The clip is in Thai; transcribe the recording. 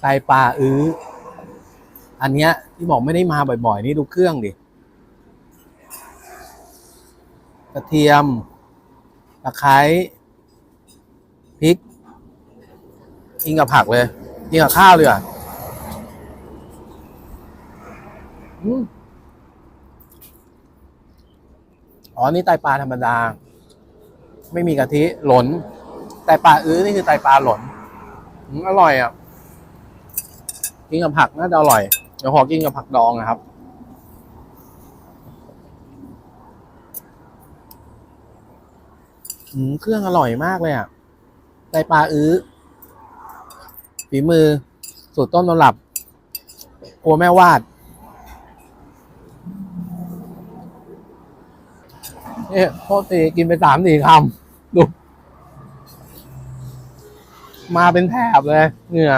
ไตปลาอื้อ อันเนี้ยที่บอกไม่ได้มาบ่อยๆ นี่ดูเครื่องดิ กระเทียม ตะไคร้ พริก กินกับผักเลย กินกับข้าวเลยอะอ๋อ นี่ไตปลาธรรมดา ไม่มีกะทิหลน ไตปลาอื้อนี่คือไตปลาหลนอืมอร่อยอะ กินกับผักน่าจะอร่อย เดี๋ยวขอกินกับผักดองนะครับ อืมเครื่องอร่อยมากเลยอะไตปลาอื้อฝีมือ สูตรต้นตำรับครัวแม่วาดเนี่ยโทษทีกินไปสามสี่คำดู มาเป็นแถบเลยเหงื่อ